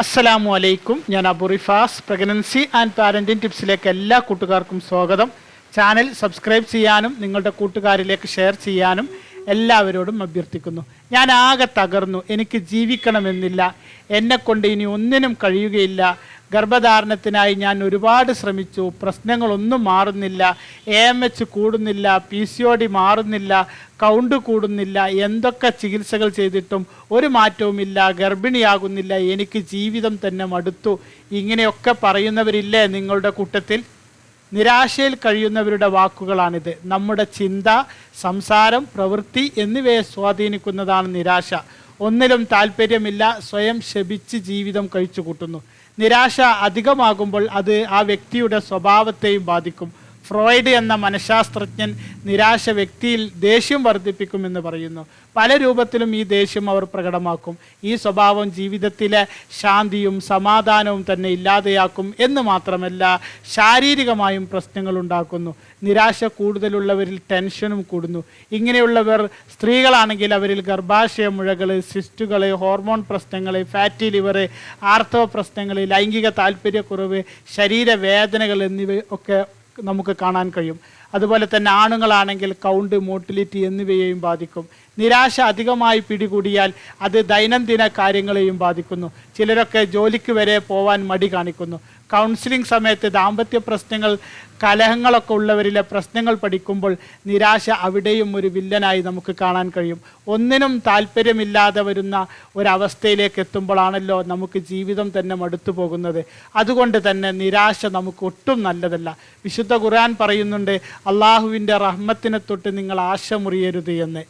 അസ്സലാമു അലൈക്കും ഞാൻ Abu Rifas. Pregnancy and parenting ടിപ്സിലേക്ക് എല്ലാ കൂട്ടുകാർക്കും സ്വാഗതം. ചാനൽ സബ്സ്ക്രൈബ് ചെയ്യാനും നിങ്ങളുടെ കൂട്ടുകാരിലേക്ക് ഷെയർ ചെയ്യാനും എല്ലാവരോടും അഭ്യർത്ഥിക്കുന്നു. ഞാൻ ആകെ തകർന്നു. എനിക്ക് ജീവിക്കണമെന്നില്ല. എന്നെക്കൊണ്ട് ഇനി ഒന്നിനും കഴിയുകയില്ല. ഗർഭധാരണത്തിനായി ഞാൻ ഒരുപാട് ശ്രമിച്ചു. പ്രശ്നങ്ങളൊന്നും മാറുന്നില്ല. എ എം എച്ച് കൂടുന്നില്ല. പി സി ഒ ഡി മാറുന്നില്ല. കൗണ്ട് കൂടുന്നില്ല. എന്തൊക്കെ ചികിത്സകൾ ചെയ്തിട്ടും ഒരു മാറ്റവുമില്ല. ഗർഭിണിയാകുന്നില്ല. എനിക്ക് ജീവിതം തന്നെ മടുത്തു. ഇങ്ങനെയൊക്കെ പറയുന്നവരില്ലേ നിങ്ങളുടെ കൂട്ടത്തിൽ? നിരാശയിൽ കഴിയുന്നവരുടെ വാക്കുകളാണിത്. നമ്മുടെ ചിന്ത സംസാരം പ്രവൃത്തി എന്നിവയെ സ്വാധീനിക്കുന്നതാണ് നിരാശ. ഒന്നിലും താല്പര്യമില്ല സ്വയം ശപിച്ച് ജീവിതം കഴിച്ചു കൂട്ടുന്നു നിരാശ അധികമാകുമ്പോൾ അത് ആ വ്യക്തിയുടെ സ്വഭാവത്തെയും ബാധിക്കും. ഫ്രോയിഡ് എന്ന മനഃശാസ്ത്രജ്ഞൻ നിരാശ വ്യക്തിയിൽ ദേഷ്യം വർദ്ധിപ്പിക്കുമെന്ന് പറയുന്നു. പല രൂപത്തിലും ഈ ദേഷ്യം അവർ പ്രകടമാക്കും. ഈ സ്വഭാവം ജീവിതത്തിലെ ശാന്തിയും സമാധാനവും തന്നെ ഇല്ലാതെയാക്കും എന്ന് മാത്രമല്ല ശാരീരികമായും പ്രശ്നങ്ങൾ ഉണ്ടാക്കുന്നു. നിരാശ കൂടുതലുള്ളവരിൽ ടെൻഷനും കൂടുന്നു. ഇങ്ങനെയുള്ളവർ സ്ത്രീകളാണെങ്കിൽ അവരിൽ ഗർഭാശയ മുഴകൾ സിസ്റ്റുകൾ ഹോർമോൺ പ്രശ്നങ്ങൾ ഫാറ്റി ലിവർ ആർത്തവ പ്രശ്നങ്ങൾ ലൈംഗിക താല്പര്യക്കുറവ് ശരീരവേദനകൾ എന്നിവ ഒക്കെ നമുക്ക് കാണാൻ കഴിയും. അതുപോലെ തന്നെ ആണുങ്ങളാണെങ്കിൽ കൗണ്ട് മോട്ടിലിറ്റി എന്നിവയെയും ബാധിക്കും. നിരാശ അധികമായി പിടികൂടിയാൽ അത് ദൈനംദിന കാര്യങ്ങളെയും ബാധിക്കുന്നു. ചിലരൊക്കെ ജോലിക്ക് വരെ പോവാൻ മടി കാണിക്കുന്നു. കൗൺസിലിംഗ് സമയത്ത് ദാമ്പത്യ പ്രശ്നങ്ങൾ കലഹങ്ങളൊക്കെ ഉള്ളവരിലെ പ്രശ്നങ്ങൾ പഠിക്കുമ്പോൾ നിരാശ അവിടെയും ഒരു വില്ലനായി നമുക്ക് കാണാൻ കഴിയും. ഒന്നിനും താല്പര്യമില്ലാതെ വരുന്ന ഒരവസ്ഥയിലേക്ക് എത്തുമ്പോഴാണല്ലോ നമുക്ക് ജീവിതം തന്നെ മടുത്തു പോകുന്നത്. അതുകൊണ്ട് തന്നെ നിരാശ നമുക്ക് ഒട്ടും നല്ലതല്ല. വിശുദ്ധ ഖുർആൻ പറയുന്നുണ്ട് അള്ളാഹുവിന്റെ റഹ്മത്തിനെ തൊട്ട് നിങ്ങൾ ആശ മുറിയരുത് എന്ന്.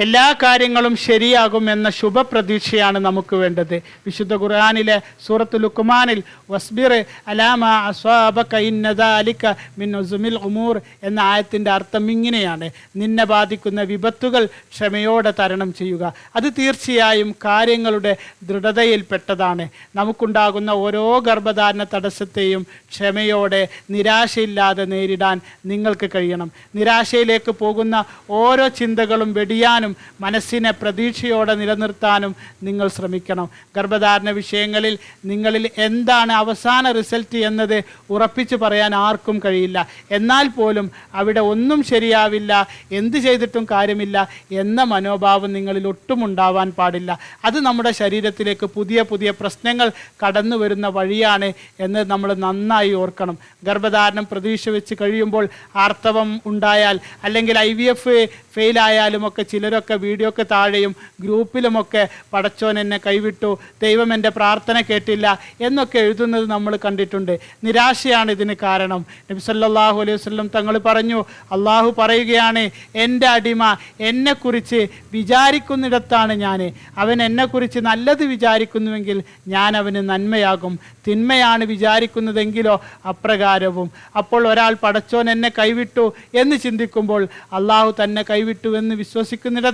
എല്ലാ കാര്യങ്ങളും ശരിയാകും എന്ന ശുഭപ്രതീക്ഷയാണ് നമുക്ക് വേണ്ടത്. വിശുദ്ധ ഖുർആാനിലെ സൂറത്ത് ലുക്കുമാനിൽ വസ്ബിർ അലാമ അസ്വാബക ഇന്നദാലിക മിൻ ഉസുമിൽ ഉമൂർ എന്ന ആയത്തിന്റെ അർത്ഥം ഇങ്ങനെയാണ്. നിന്നെ ബാധിക്കുന്ന വിപത്തുകൾ ക്ഷമയോടെ തരണം ചെയ്യുക. അത് തീർച്ചയായും കാര്യങ്ങളുടെ ദൃഢതയിൽപ്പെട്ടതാണ്. നമുക്കുണ്ടാകുന്ന ഓരോ ഗർഭധാരണ തടസ്സത്തെയും ക്ഷമയോടെ നിരാശയില്ലാതെ നേരിടാൻ നിങ്ങൾക്ക് കഴിയണം. നിരാശയിലേക്ക് പോകുന്ന ഓരോ ചിന്തകളും വെടിയാനും മനസ്സിനെ പ്രതീക്ഷയോടെ നിലനിർത്താനും നിങ്ങൾ ശ്രമിക്കണം. ഗർഭധാരണ വിഷയങ്ങളിൽ നിങ്ങളിൽ എന്താണ് അവസാന റിസൾട്ട് എന്നത് ഉറപ്പിച്ചു പറയാൻ ആർക്കും കഴിയില്ല. എന്നാൽ പോലും അവിടെ ഒന്നും ശരിയാവില്ല എന്ത് ചെയ്തിട്ടും കാര്യമില്ല എന്ന മനോഭാവം നിങ്ങളിൽ ഒട്ടും ഉണ്ടാവാൻ പാടില്ല. അത് നമ്മുടെ ശരീരത്തിലേക്ക് പുതിയ പുതിയ പ്രശ്നങ്ങൾ കടന്നു വരുന്ന വഴിയാണ് എന്ന് നമ്മൾ നന്നായി ഓർക്കണം. ഗർഭധാരണം പ്രതീക്ഷ വെച്ച് കഴിയുമ്പോൾ ആർത്തവം ഉണ്ടായാൽ അല്ലെങ്കിൽ ഐ വി എഫ് ഫെയിലായാലും ഒക്കെ ചിലരൊക്കെ വീഡിയോക്ക് താഴെയും ഗ്രൂപ്പിലുമൊക്കെ പടച്ചോൻ എന്നെ കൈവിട്ടു ദൈവം എന്റെ പ്രാർത്ഥന കേട്ടില്ല എന്നൊക്കെ എഴുതുന്നത് നമ്മൾ കണ്ടിട്ടുണ്ട്. നിരാശയാണ് ഇതിന് കാരണം. നബി സല്ലാഹു അലൈഹി വസ്ലം തങ്ങൾ പറഞ്ഞു അള്ളാഹു പറയുകയാണ് എന്റെ അടിമ എന്നെക്കുറിച്ച് വിചാരിക്കുന്നിടത്താണ് ഞാൻ. അവൻ എന്നെക്കുറിച്ച് നല്ലത് വിചാരിക്കുന്നുവെങ്കിൽ ഞാൻ അവന് നന്മയാകും. തിന്മയാണ് വിചാരിക്കുന്നതെങ്കിലോ അപ്രകാരവും. അപ്പോൾ ഒരാൾ പടച്ചോൻ എന്നെ കൈവിട്ടു എന്ന് ചിന്തിക്കുമ്പോൾ അള്ളാഹു തന്നെ കൈവിട്ടു എന്ന് വിശ്വസിക്കുന്നിടത്ത്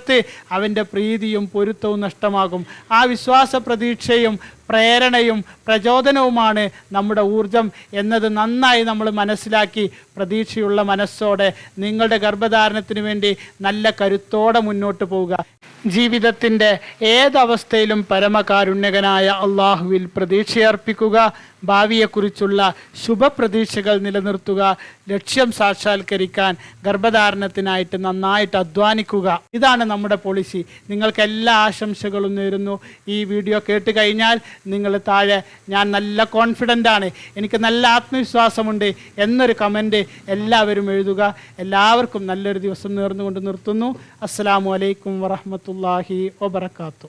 അവന്റെ പ്രീതിയും പൊരുത്തവും നഷ്ടമാകും ആ വിശ്വാസ പ്രതീക്ഷയും പ്രേരണയും പ്രചോദനവുമാണ് നമ്മുടെ ഊർജം എന്നത് നന്നായി നമ്മൾ മനസ്സിലാക്കി പ്രതീക്ഷയുള്ള മനസ്സോടെ നിങ്ങളുടെ ഗർഭധാരണത്തിന് വേണ്ടി നല്ല കരുത്തോടെ മുന്നോട്ട് പോവുക. ജീവിതത്തിന്റെ ഏതവസ്ഥയിലും പരമകാരുണ്യകനായ അള്ളാഹുവിൽ പ്രതീക്ഷയർപ്പിക്കുക ഭാവിയെക്കുറിച്ചുള്ള ശുഭപ്രതീക്ഷകൾ നിലനിർത്തുക ലക്ഷ്യം സാക്ഷാത്കരിക്കാൻ ഗർഭധാരണത്തിനായിട്ട് നന്നായിട്ട് അധ്വാനിക്കുക. ഇതാണ് നമ്മുടെ പോളിസി നിങ്ങൾക്ക് എല്ലാ ആശംസകളും നേരുന്നു. ഈ വീഡിയോ കേട്ട് കഴിഞ്ഞാൽ നിങ്ങൾ താഴെ ഞാൻ നല്ല കോൺഫിഡന്റ് ആണ്. എനിക്ക് നല്ല ആത്മവിശ്വാസമുണ്ട് എന്നൊരു കമന്റ് എല്ലാവരും എഴുതുക. എല്ലാവർക്കും നല്ലൊരു ദിവസം നേർന്നുകൊണ്ട് നിർത്തുന്നു. അസ്സാം വലൈക്കും വറഹമത്തല്ലാഹി വബർക്കാത്തു